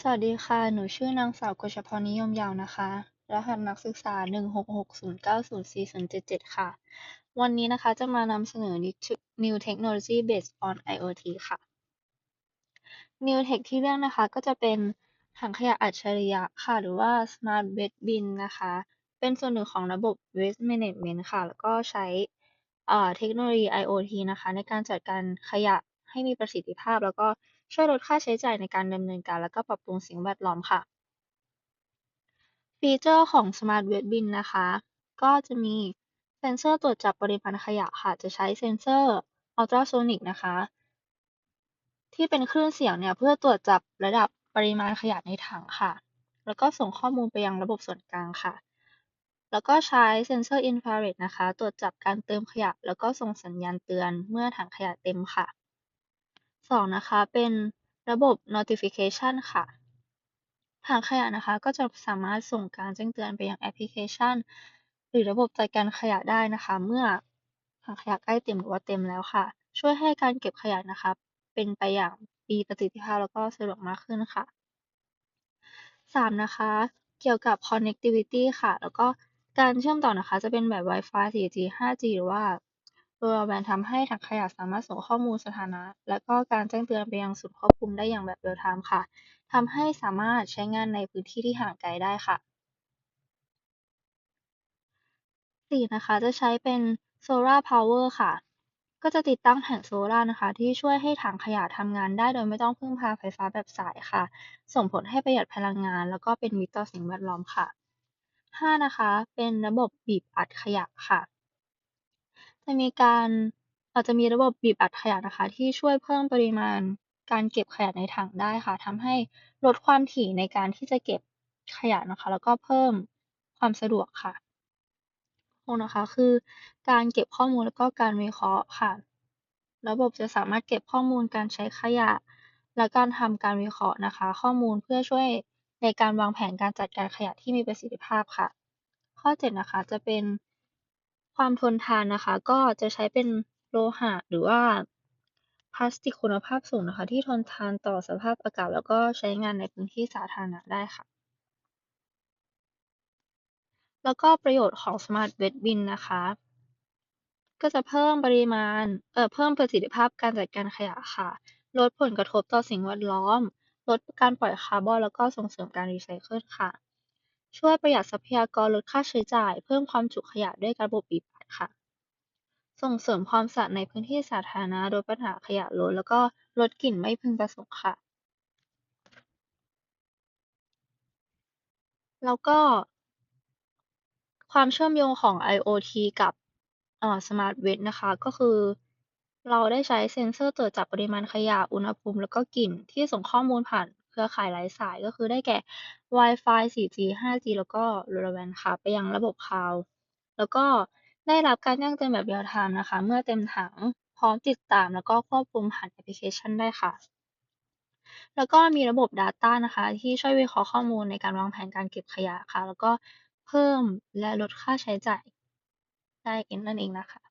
สวัสดีค่ะ หนูชื่อนางสาวกฤษพรนิยมยาวนะคะ รหัสนักศึกษา 16609040777 ค่ะ วันนี้นะคะจะมานำเสนอ New Technology Based on IoT ค่ะ New Tech ที่เลือกนะคะก็จะเป็นถังขยะอัจฉริยะค่ะ หรือว่า Smart Waste Bin นะคะ เป็นส่วนหนึ่งของระบบ Waste Management ค่ะ แล้วก็ใช้เทคโนโลยี IoT นะคะ ในการจัดการขยะให้มีประสิทธิภาพแล้วก็ ช่วยลดค่าใช้จ่ายในการดำเนินการแล้วก็ปรับปรุงสิ่งแวดล้อมค่ะ ฟีเจอร์ของ Smart Waste Bin นะคะ ก็จะมีเซ็นเซอร์ตรวจจับปริมาณขยะค่ะ จะใช้เซ็นเซอร์อัลตราโซนิกนะคะ ที่เป็นคลื่นเสียงเนี่ย เพื่อตรวจจับระดับปริมาณขยะในถังค่ะ แล้วก็ส่งข้อมูลไปยังระบบส่วนกลางค่ะ แล้วก็ใช้เซ็นเซอร์อินฟราเรดนะคะ ตรวจจับการเติมขยะ แล้วก็ส่งสัญญาณเตือนเมื่อถังขยะเต็มค่ะ สองนะคะ เป็นระบบ notification ค่ะถังขยะนะคะ ก็จะสามารถส่งการแจ้งเตือนไปยังแอปพลิเคชัน หรือระบบจัดการขยะได้นะคะ เมื่อถังขยะใกล้เต็มหรือว่าเต็มแล้วค่ะ ช่วยให้การเก็บขยะนะคะ เป็นไปอย่างมีประสิทธิภาพแล้วก็สะดวกมากขึ้นค่ะสามนะคะ เกี่ยวกับ connectivity ค่ะ แล้วก็การเชื่อมต่อนะคะ จะเป็นแบบ Wi-Fi 4G 5G หรือว่า LoRaWAN ทำให้ถังขยะสามารถส่งข้อมูลสถานะ และก็การแจ้งเตือนไปยังศูนย์ควบคุมได้อย่างแบบ real time ค่ะ ทำให้สามารถใช้งานในพื้นที่ที่ห่างไกลได้ค่ะสี่นะคะ จะใช้เป็น Solar Power ค่ะ ก็จะติดตั้งแผงโซลาร์นะคะ ที่ช่วยให้ถังขยะทำงานได้โดยไม่ต้องพึ่งพาไฟฟ้าแบบสายค่ะ ส่งผลให้ประหยัดพลังงาน แล้วก็เป็นมิตรต่อสิ่งแวดล้อมค่ะห้านะคะ เป็นระบบบีบอัดขยะค่ะ จะมีการอาจจะมีระบบบีบอัดขยะนะคะ ที่ช่วยเพิ่มปริมาณการเก็บขยะในถังได้ค่ะทำให้ลดความถี่ในการที่จะเก็บขยะนะคะ แล้วก็เพิ่มความสะดวกค่ะหกนะคะ คือการเก็บข้อมูลแล้วก็การวิเคราะห์ค่ะ ระบบจะสามารถเก็บข้อมูลการใช้ขยะ และการทำการวิเคราะห์นะคะ ข้อมูลเพื่อช่วยในการวางแผนการจัดการขยะที่มีประสิทธิภาพค่ะ ข้อเจ็ดนะคะ จะเป็น ความทนทานนะคะ ก็จะใช้เป็นโลหะหรือว่าพลาสติกคุณภาพสูงนะคะ ที่ทนทานต่อสภาพอากาศ แล้วก็ใช้งานในพื้นที่สาธารณะได้ค่ะ แล้วก็ประโยชน์ของ Smart Waste Bin นะคะ ก็จะเพิ่มปริมาณเอ่อเพิ่มประสิทธิภาพการจัดการขยะค่ะ ลดผลกระทบต่อสิ่งแวดล้อม ลดการปล่อยคาร์บอนแล้วก็ส่งเสริมการรีไซเคิลค่ะ ช่วยประหยัดทรัพยากร ลดค่าใช้จ่าย เพิ่มความจุขยะด้วยระบบบีบอัดค่ะ ส่งเสริมความสะอาดในพื้นที่สาธารณะ ลดปัญหาขยะล้น แล้วก็ลดกลิ่นไม่พึงประสงค์ค่ะ แล้วก็ ความเชื่อมโยงของ IoT กับเอ่อ Smart Waste นะคะ ก็คือเราได้ใช้เซ็นเซอร์ตรวจจับปริมาณขยะ อุณหภูมิ แล้วก็กลิ่นที่ส่งข้อมูลผ่าน เครือข่ายไร้สายก็คือได้แก่ Wi-Fi 4G 5G แล้วก็ LoRaWAN ค่ะ ไปยังระบบ Cloud แล้วก็ได้รับการแจ้งเตือนแบบ real time นะคะ เมื่อเต็มถังพร้อมติดตามแล้วก็ควบคุมผ่านแอปพลิเคชันได้ค่ะ แล้วก็มีระบบ Data นะคะ ที่ช่วยวิเคราะห์ข้อมูลในการวางแผนการเก็บขยะค่ะ แล้วก็เพิ่มและลดค่าใช้จ่ายได้เองนั่นเองนะคะ